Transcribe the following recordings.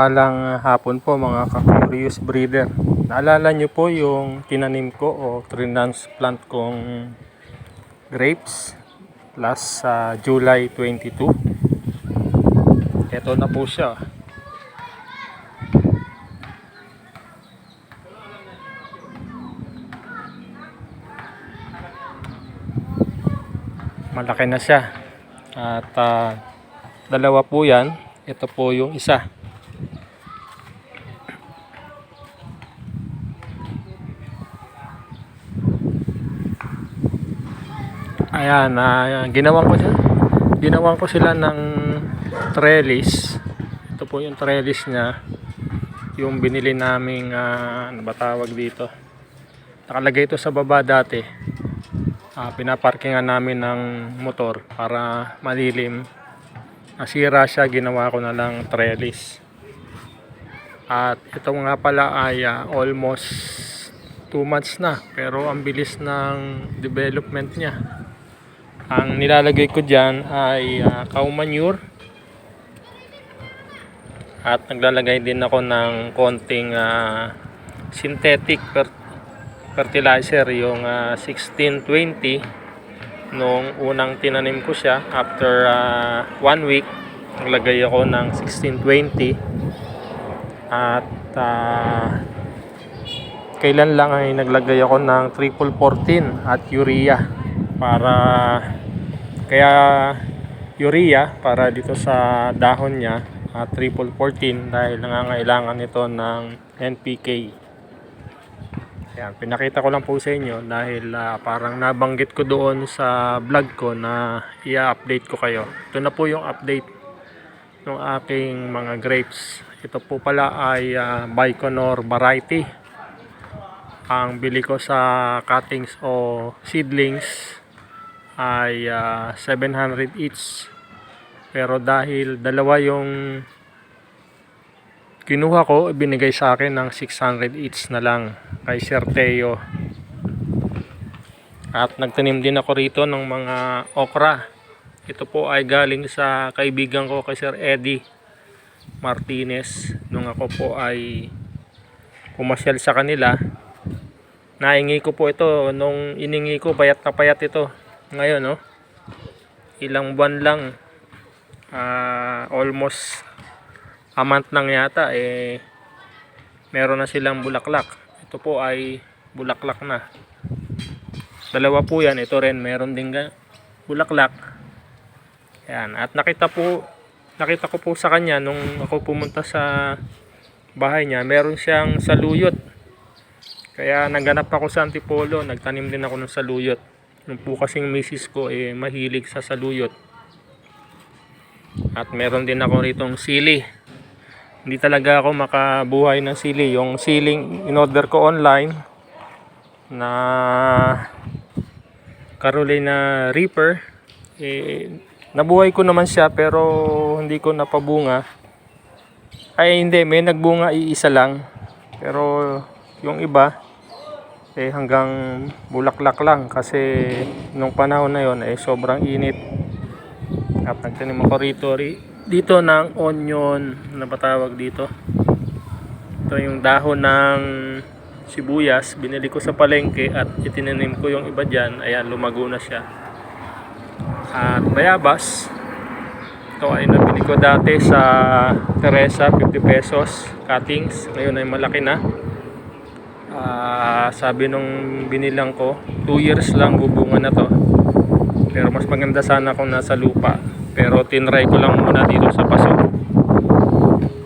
Palang hapon po mga ka-curious breeder. Naalala nyo po yung tinanim ko o transplant kong grapes last sa July 22. Ito na po siya. Malaki na siya. At ah, dalawa po yan. Ito po yung isa. Ayan, ah, ginawan ko siya. Ginawan ko sila ng trellis. Ito po yung trellis niya. Yung binili naming ah, ano ba tawag dito? Nakalagay ito sa baba dati. Ah, pinaparkingan namin ng motor para malilim. Nasira siya, ginawa ko na lang trellis. At ito nga pala ay ah, almost 2 months na. Pero ang bilis ng development niya. Ang nilalagay ko dyan ay ah, cow manure. At naglalagay din ako ng konting ah, synthetic fer- fertilizer, yung ah, 1620 nung unang tinanim ko siya after ah, one week naglagay ako ng 1620 at ah, kailan lang ay naglagay ako ng triple 14 at urea para kaya urea para dito sa dahon niya at triple 14 dahil nangangailangan nito ng NPK Ayan, pinakita ko lang po sa inyo dahil ah, parang nabanggit ko doon sa vlog ko na i-update ko kayo. Ito na po yung update ng aking mga grapes. Ito po pala ay ah, Baikonur variety. Ang bili ko sa cuttings o seedlings ay ah, 700 each. Pero dahil dalawa yung kinuha ko, binigay sa akin ng 600 each na lang kay Sir Teo. At nagtanim din ako rito ng mga okra. Ito po ay galing sa kaibigan ko kay Sir Eddie Martinez. Nung ako po ay pumasyal sa kanila, naingi ko po ito. Nung iningi ko, payat na payat ito. Ngayon, no? Ilang buwan lang, ah, almost a month lang yata, eh, meron na silang bulaklak. Ito po ay bulaklak na. Dalawa po yan. Ito rin, meron din bulaklak. Yan. At nakita po, nakita ko po sa kanya nung ako pumunta sa bahay niya, meron siyang saluyot. Kaya naganap ako sa Antipolo, nagtanim din ako ng saluyot. Nung po kasing misis ko eh mahilig sa saluyot. At meron din ako ritong sili. Hindi talaga ako makabuhay ng sili. Yung siling in-order ko online na Carolina Reaper eh, nabuhay ko naman siya pero hindi ko napabunga. Ay hindi, may nagbunga iisa lang. Pero yung iba eh hanggang bulaklak lang kasi nung panahon na yon eh sobrang init. At nagtanim ako rito ri- dito ng onion na patawag dito. Ito yung dahon ng sibuyas. Binili ko sa palengke at itinanim ko yung iba dyan. Ayan, lumago na siya. At bayabas. Ito ay nabili ko dati sa Teresa, 50 pesos cuttings. Ngayon ay malaki na. Ah, sabi nung binilang ko, 2 years lang bubunga na to. Pero mas maganda sana kung nasa lupa. Pero tinry ko lang muna dito sa paso.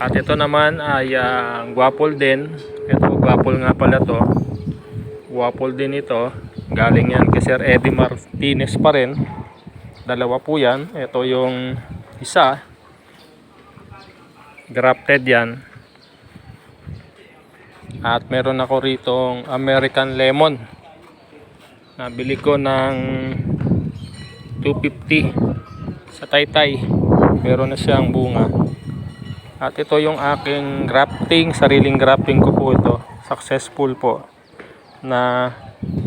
At ito naman ay ah, guwapol din. Ito guwapol nga pala to. Guwapol din ito. Galing yan kay Sir Eddie Martinez pa rin. Dalawa po yan. Ito yung isa. Grafted yan. At meron ako ritong American Lemon. Nabili ko ng 250 sa Taytay. Meron na siyang bunga. At ito yung aking grafting, sariling grafting ko po ito. Successful po na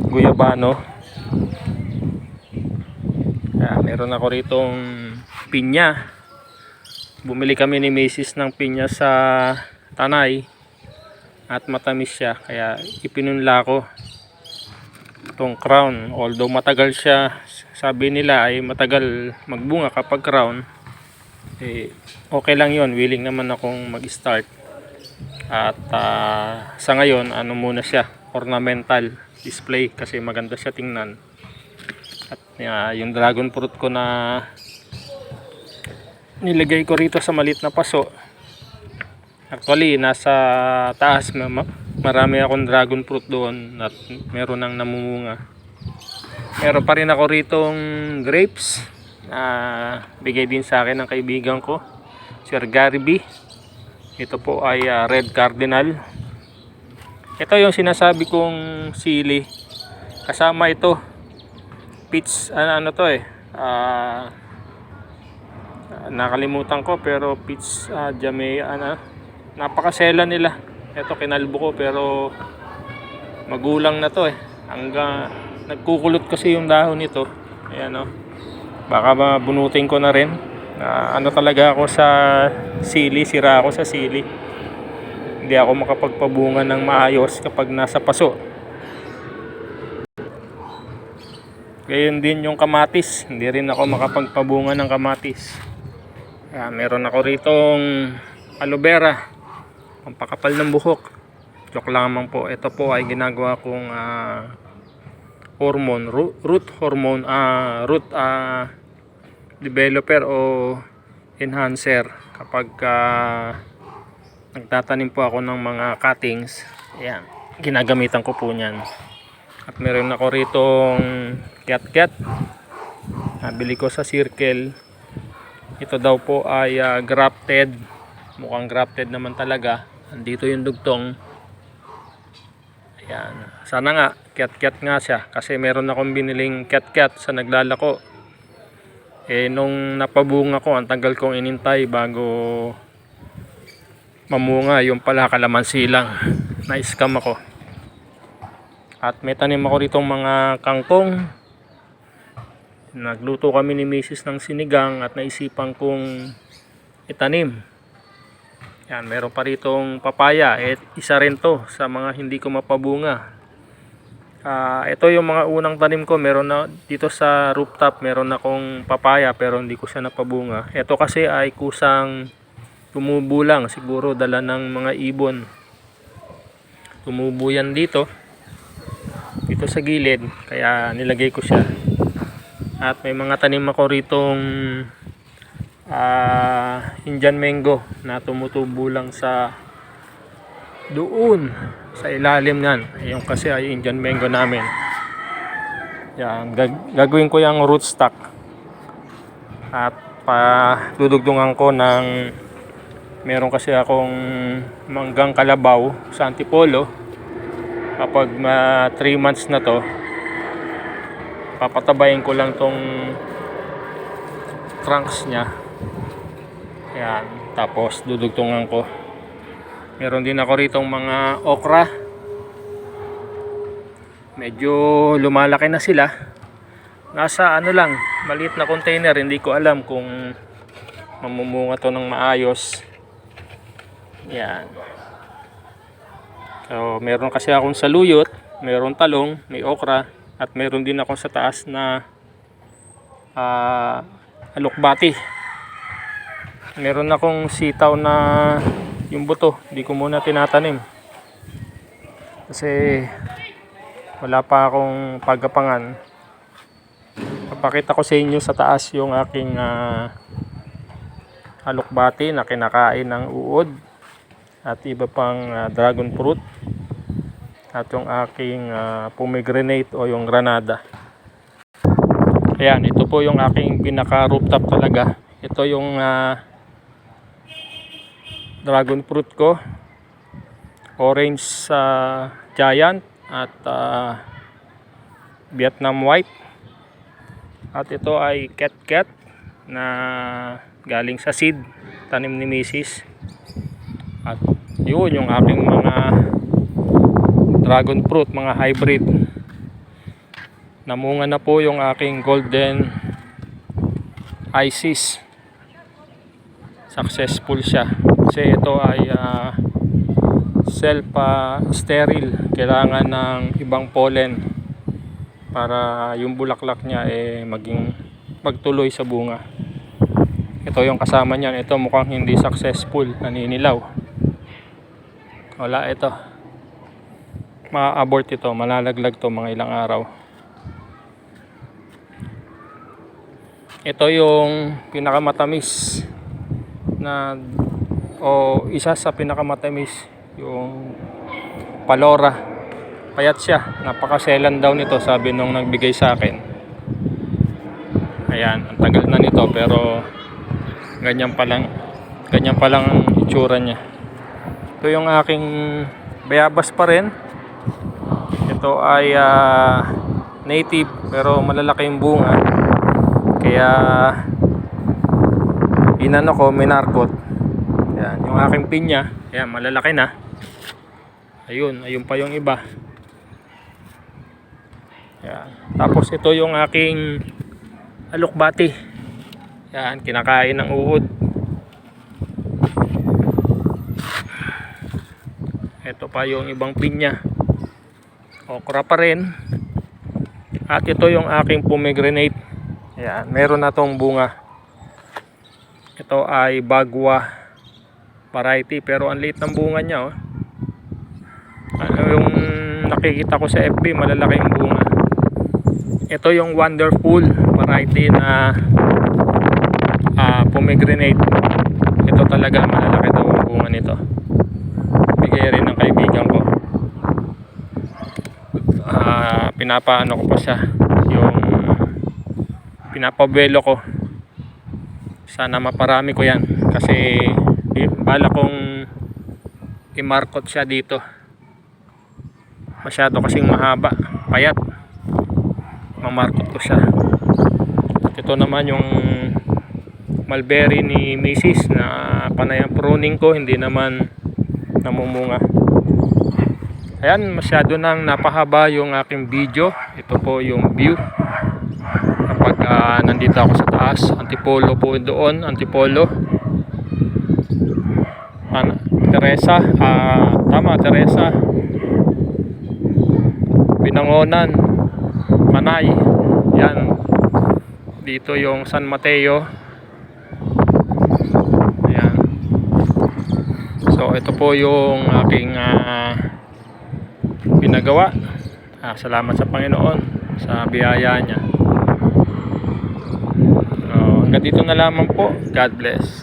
guyabano. Kaya meron ako ritong pinya. bumili kami ni Macy's ng pinya sa Tanay at matamis siya kaya ipinunla ko itong crown. Although matagal siya sabi nila ay matagal magbunga kapag crown eh, okay lang yon willing naman akong mag start at ah, sa ngayon ano muna siya ornamental display kasi maganda siya tingnan. At ah, yung dragon fruit ko na nilagay ko rito sa malit na paso Actually, nasa taas, ma- ma- marami akong dragon fruit doon at meron nang namumunga. Meron pa rin ako ritong grapes na bigay din sa akin ng kaibigan ko, Sir Gary B. Ito po ay ah, Red Cardinal. Ito yung sinasabi kong sili. Kasama ito. Peach, ano, ano to eh. Ah, nakalimutan ko pero peach uh, jame ano napakasela nila. Ito kinalbo ko pero magulang na to eh. Hanggang nagkukulot kasi yung dahon nito. Ayan o baka mabunutin ko na rin. Na ano talaga ako sa sili sira ako sa sili. Hindi ako makapagpabunga ng maayos kapag nasa paso. Gayon din yung kamatis. Hindi rin ako makapagpabunga ng kamatis. Ah, meron ako ritong aloe vera. Pampakapal ng buhok. Joke lamang po. Ito po ay ginagawa kong ah, hormone, root, hormone, ah, root ah, developer o enhancer kapag ah, nagtatanim po ako ng mga cuttings. Ayan, ginagamitan ko po niyan. At meron ako ritong cat-cat. Nabili ko sa circle. Ito daw po ay ah, grafted. Mukhang grafted naman talaga. Andito yung dugtong. Ayan. Sana nga, cat-cat nga siya. Kasi meron akong biniling cat-cat sa naglalako. Eh, nung napabunga ko, ang tagal kong inintay bago mamunga. Yung pala kalamansi lang. Na-scam ako. At may tanim ako ritong mga kangkong. Nagluto kami ni Mrs. ng sinigang at naisipan kong itanim. Yan, meron pa ritong papaya. Eh, isa rin to sa mga hindi ko mapabunga. Ah, ito yung mga unang tanim ko. Meron na dito sa rooftop, meron akong papaya pero hindi ko siya napabunga. Ito kasi ay kusang tumubo lang. Siguro dala ng mga ibon. Tumubo dito dito sa gilid kaya nilagay ko siya at may mga tanim ako ritong ah, Indian mango na tumutubo lang sa doon sa ilalim yan yung kasi ay Indian mango namin. Yan gag- gagawin ko yung rootstock at pa dudugtungan ko ng meron kasi akong manggang kalabaw sa antipolo. Kapag ma 3 months na to papatabayin ko lang tong trunks niya yan tapos dudugtungan ko. Meron din ako ritong mga okra. Medyo lumalaki na sila. Nasa ano lang maliit na container hindi ko alam kung mamumunga to ng maayos. Yan So, meron kasi akong saluyot, meron talong, may okra, at meron din ako sa taas na ah, alokbati. Meron akong sitaw na yung buto, hindi ko muna tinatanim. Kasi wala pa akong pagapangan. Papakita ko sa inyo sa taas yung aking ah, alokbati na kinakain ng uod at iba pang ah, dragon fruit at yung aking ah, pomegranate o yung granada ayan ito po yung aking pinaka rooftop talaga ito yung ah, dragon fruit ko orange sa giant at ah, Vietnam white at ito ay cat cat na galing sa seed tanim ni Mrs. At yun yung aking mga dragon fruit, mga hybrid. Namunga na po yung aking golden Isis. successful siya. Kasi ito ay ah, self ah, sterile. Kailangan ng ibang pollen para yung bulaklak niya eh maging magtuloy sa bunga. Ito yung kasama niyan. Ito mukhang hindi successful. Naninilaw. Wala ito. Ma-abort ito. Malalaglag to mga ilang araw. Ito yung pinakamatamis na o isa sa pinakamatamis yung palora. Payat siya. Napakaselan daw nito sabi nung nagbigay sa akin. Ayan, ang tagal na nito pero ganyan pa lang ganyan pa lang ang itsura niya. Ito yung aking bayabas pa rin. Ito ay ah, native pero malalaki yung bunga. Kaya inano ko, minarkot. Yung aking pinya, yan, malalaki na. Ayun, ayun pa yung iba. Yan. Tapos ito yung aking alukbati. Yan, kinakain ng uod. Ito pa yung ibang pinya. Okra pa rin. At ito yung aking pomegranate. Yan, meron na tong bunga. Ito ay bagwa variety pero ang liit ng bunga niya oh. Ano yung nakikita ko sa FB, malalaki yung bunga. Ito yung wonderful variety na ah, pomegranate. Ito talaga malalaki daw ang bunga nito. Bigay rin ng kaibigan ko. Ah, pinapaano ko pa siya yung pinapabuelo ko sana maparami ko yan kasi bala kong i-markot siya dito. Masyado kasing mahaba. Payat. Mamarkot ko siya. At ito naman yung mulberry ni Mrs. na panay ang pruning ko. Hindi naman namumunga. Ayan masyado nang napahaba yung aking video. Ito po yung view. Kapag ah, nandito ako sa taas antipolo po doon antipolo Pan Teresa. Ah, tama Teresa. Binangonan Manay. Yan. Dito yung San Mateo. Ayan so ito po yung aking ah, pinagawa. Ah, salamat sa Panginoon sa biyaya niya. Hanggang dito na lamang po. God bless.